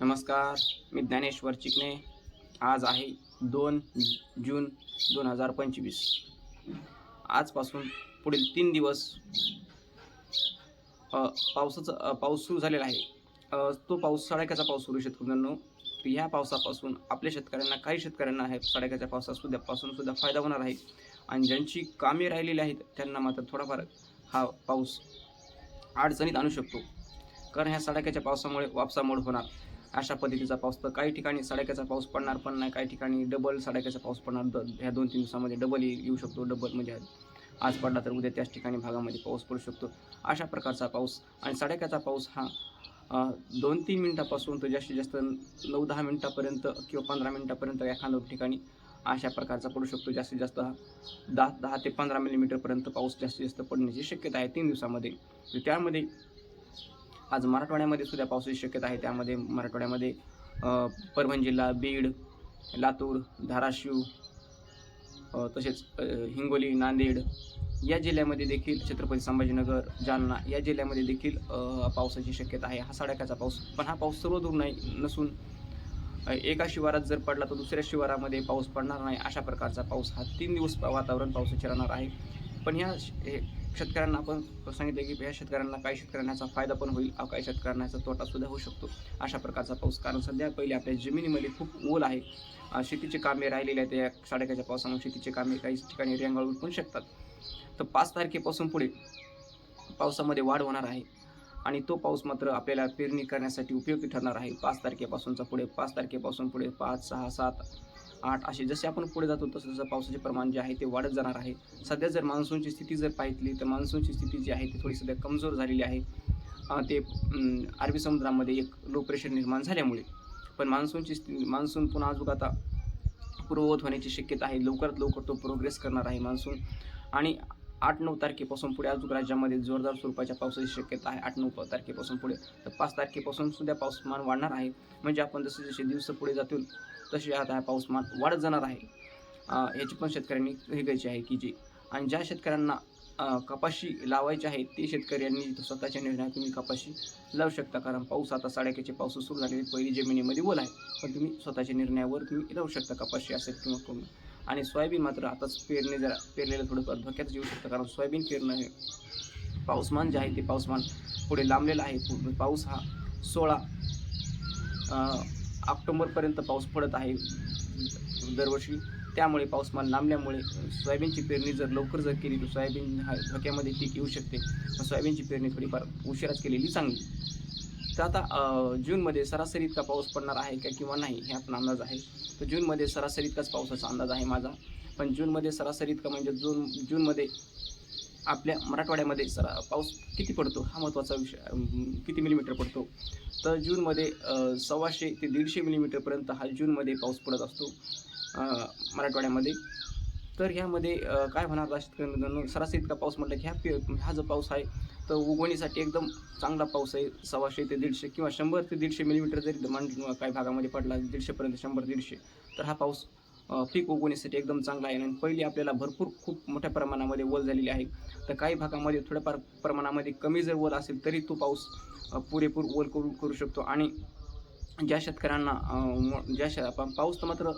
नमस्कार मी ज्ञानेश्वर चिकणे आज आहे दोन जून दोन हजार पंचवीस. आजपासून पुढील तीन दिवस पावसाचा पावसाचं पाऊस सुरू झालेला आहे. तो पाऊस सडाक्याचा पाऊस सुरू शकतो शेतकऱ्यांनो तर ह्या पावसापासून आपल्या शेतकऱ्यांना काही शेतकऱ्यांना आहे सडाक्याच्या पावसासुद्धा पासून सुद्धा फायदा होणार आहे. आणि ज्यांची कामे राहिलेली आहेत त्यांना मात्र थोडाफार हा पाऊस अडचणीत आणू शकतो. कारण ह्या सडाक्याच्या पावसामुळे वापसामुळे होणार. अशा पद्धतीचा पाऊस तर काही ठिकाणी सडाक्याचा पाऊस पडणार पण नाही. काही ठिकाणी डबल सडाक्याचा पाऊस पडणार. द ह्या दोन तीन दिवसामध्ये डबल येऊ शकतो. डबल म्हणजे आज पडला तर उद्या त्याच ठिकाणी भागामध्ये पाऊस पडू शकतो. अशा प्रकारचा पाऊस आणि सडाक्याचा पाऊस हा दोन तीन मिनटापासून तो जास्तीत जास्त नऊ दहा मिनटापर्यंत किंवा पंधरा मिनटापर्यंत एखाद्या ठिकाणी अशा प्रकारचा पडू शकतो. जास्तीत जास्त हा दहा दहा ते पंधरा मिलीमीटरपर्यंत पाऊस जास्तीत जास्त पडण्याची शक्यता आहे तीन दिवसामध्ये. त्यामध्ये आज मराठवाड्यामध्ये सुद्धा पावसाची शक्यता आहे. त्यामध्ये मराठवाड्यामध्ये परभणी जिल्हा बीड लातूर धाराशिव तसेच हिंगोली नांदेड या जिल्ह्यामध्ये देखील छत्रपती संभाजीनगर जालना या जिल्ह्यामध्ये देखील पावसाची शक्यता आहे. हा सडाक्याचा पाऊस. पण हा पाऊस सर्वदूर नाही नसून एका शिवारात जर पडला तर दुसऱ्या शिवारामध्ये पाऊस पडणार नाही अशा प्रकारचा पाऊस हा तीन दिवस वातावरण पावसाचे राहणार आहे. पण ह्या श- हे शेतकऱ्यांना आपण सांगितलं की या शेतकऱ्यांना काही शेतकऱ्यांचा फायदा पण होईल अ, काही शेतकऱ्यांचा तोटासुद्धा तोटा सुद्धा होऊ शकतो. अशा प्रकारचा पाऊस कारण सध्या पहिले आपल्या जमिनीमध्ये खूप ओल आहे. शेतीची शेतीचे कामे राहिलेले आहेत या साडेकाच्या पावसामुळे शेतीचे कामे काही ठिकाणी रेंगाळू पण शकतात. तर पाच तारखेपासून पुढे पावसामध्ये वाढ होणार आहे आणि तो पाऊस मात्र आपल्याला पेरणी करण्यासाठी उपयोगी ठरणार आहे. पाच तारखेपासूनचा पुढे पाच तारखेपासून पुढे पाच सहा सात आठ असे. जसे आपण पुढे जातो तसं तसं पावसाचे प्रमाण जे आहे ते वाढत जाणार आहे. सध्या जर मान्सूनची स्थिती जर पाहिली तर मान्सूनची स्थिती जी आहे ती थोडी सध्या कमजोर झालेली आहे. ते अरबी समुद्रामध्ये एक लो प्रेशर निर्माण झाल्यामुळे. पण मान्सूनची स्थिती मान्सून पुन्हा अजून आता पूर्ववत होण्याची शक्यता आहे. लवकरात लवकर तो प्रोग्रेस करणार आहे मान्सून. आणि आठ नऊ तारखेपासून पुढे अजून राज्यामध्ये जोरदार स्वरूपाच्या पावसाची शक्यता आहे. आठ नऊ तारखेपासून पुढे. तर पाच तारखेपासून सुद्धा पाऊसमान वाढणार आहे. म्हणजे आपण जसे जसे दिवस पुढे जातील तसे आता हा पाऊसमान वाढत जाणार आहे. याची पण शेतकऱ्यांनी हे घ्यायची आहे की जी आणि ज्या शेतकऱ्यांना कपाशी लावायची आहे ते शेतकऱ्यांनी स्वतःच्या निर्णयात तुम्ही कपाशी लावू शकता. कारण पाऊस आता साडेकाचे पाऊस सुरू झालेले पहिली जमिनीमध्ये ओल आहे. पण तुम्ही स्वतःच्या निर्णयावर तुम्ही लावू शकता कपाशी असेल किंवा कमी. आणि सोयाबीन मात्र आताच पेरणे जरा पेरलेलं थोडंफार धोक्यात येऊ शकतं कारण सोयाबीन पेरणं हे पाऊसमान जे आहे ते पाऊसमान पुढे लांबलेलं आहे. पाऊस हा सोळा ऑक्टोंबरपर्यंत पाऊस पडत आहे दरवर्षी. त्यामुळे पाऊसमान लांबल्यामुळे सोयाबीनची पेरणी जर लवकर जर केली तर सोयाबीन हा धोक्यामध्ये पीक येऊ शकते. सोयाबीनची पेरणी थोडीफार उशिराच केलेली चांगली. तर आता जूनमध्ये सरासरी इतका पाऊस पडणार आहे का किंवा नाही हे आपण अंदाज आहे. तर जूनमध्ये सरासरी इतकाच पावसाचा अंदाज आहे माझा. पण जूनमध्ये सरासरी इतका म्हणजे जून जूनमध्ये आपल्या मराठवाड्यामध्ये सरा पाऊस किती पडतो हा महत्त्वाचा विषय किती मिलीमीटर पडतो? तर जूनमध्ये सव्वाशे ते दीडशे मिलीमीटरपर्यंत हा जूनमध्ये पाऊस पडत असतो मराठवाड्यामध्ये. तर ह्यामध्ये काय होणार शेतकऱ्यांना सरासरी इतका पाऊस म्हटलं की ह्या पी हा जो पाऊस आहे तर उगवणीसाठी एकदम चांगला पाऊस आहे. सव्वाशे ते दीडशे किंवा शंभर ते दीडशे मिलीमीटर जरी मान काही भागामध्ये पडला दीडशेपर्यंत शंभर दीडशे तर हा पाऊस पीक उगवण्यासाठी एकदम चांगला आहे. आणि पहिली आपल्याला भरपूर खूप मोठ्या प्रमाणामध्ये वल झालेली आहे. तर काही भागामध्ये थोड्याफार प्रमाणामध्ये कमी जर वल असेल तरी तो पाऊस पुरेपूर ओल करू करू शकतो. आणि ज्या शेतकऱ्यांना ज्या शे पाऊस तर मात्र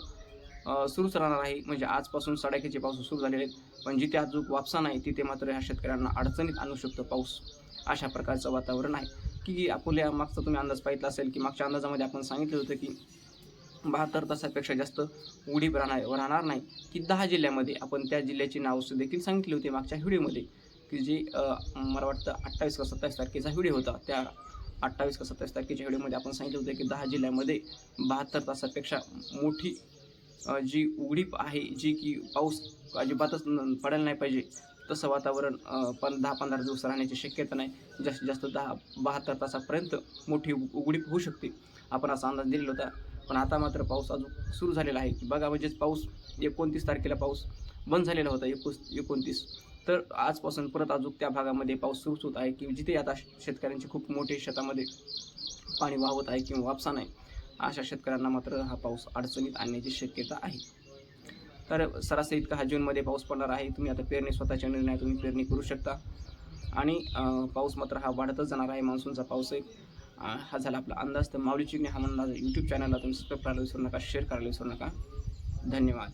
सुरूच राहणार आहे. म्हणजे आजपासून सडाक्याचे पाऊस सुरू झालेले आहेत. पण जिथे अजून वापसा नाही तिथे मात्र ह्या शेतकऱ्यांना अडचणीत आणू शकतो पाऊस. अशा प्रकारचं वातावरण आहे. की अकोल्या मागचा तुम्ही अंदाज पाहिला असेल की मागच्या अंदाजामध्ये आपण सांगितलं होतं की बहात्तर तासापेक्षा जास्त उडीप राहणार राहणार नाही. की दहा जिल्ह्यामध्ये आपण त्या जिल्ह्याची नावं देखील सांगितली होती मागच्या व्हिडिओमध्ये. की जे मला वाटतं अठ्ठावीस का सत्तावीस तारखेचा व्हिडिओ होता. त्या अठ्ठावीस का सत्तावीस तारखेच्या व्हिडिओमध्ये आपण सांगितलं होतं की दहा जिल्ह्यामध्ये बहात्तर तासापेक्षा मोठी जी उघडीप आहे जी की पाऊस अजिबातच न- पडायला नाही पाहिजे तसं वातावरण पण दहा पंधरा दिवस राहण्याची शक्यता नाही. जास्तीत जास्त दहा बहात्तर तासापर्यंत मोठी उघडीप होऊ शकते आपण असा अंदाज दिलेला होता. पण आता मात्र पाऊस अजून सुरू झालेला आहे. की बघा म्हणजेच पाऊस एकोणतीस तारखेला पाऊस बंद झालेला होता एकोस एकोणतीस. तर आजपासून परत अजून त्या भागामध्ये पाऊस सुरूच होत आहे की जिथे आता शेतकऱ्यांचे खूप मोठे शेतामध्ये पाणी वाहत आहे किंवा वापसा नाही. अशा शेतकऱ्यांना मात्र हा पाऊस अडचणीत आणण्याची शक्यता आहे. तर सरासरी इतका हा जूनमध्ये पाऊस पडणार आहे. तुम्ही आता पेरणी स्वतःच्या निर्णय तुम्ही पेरणी करू शकता. आणि पाऊस मात्र हा वाढतच जाणार आहे. मान्सूनचा पाऊस आहे हा झाला आपला अंदाज. तर माऊली चिमणे हा म्हणून यूट्यूब चॅनलला तुम्ही सबस्क्राईब करायला विसरू नका शेअर करायला विसरू नका. धन्यवाद.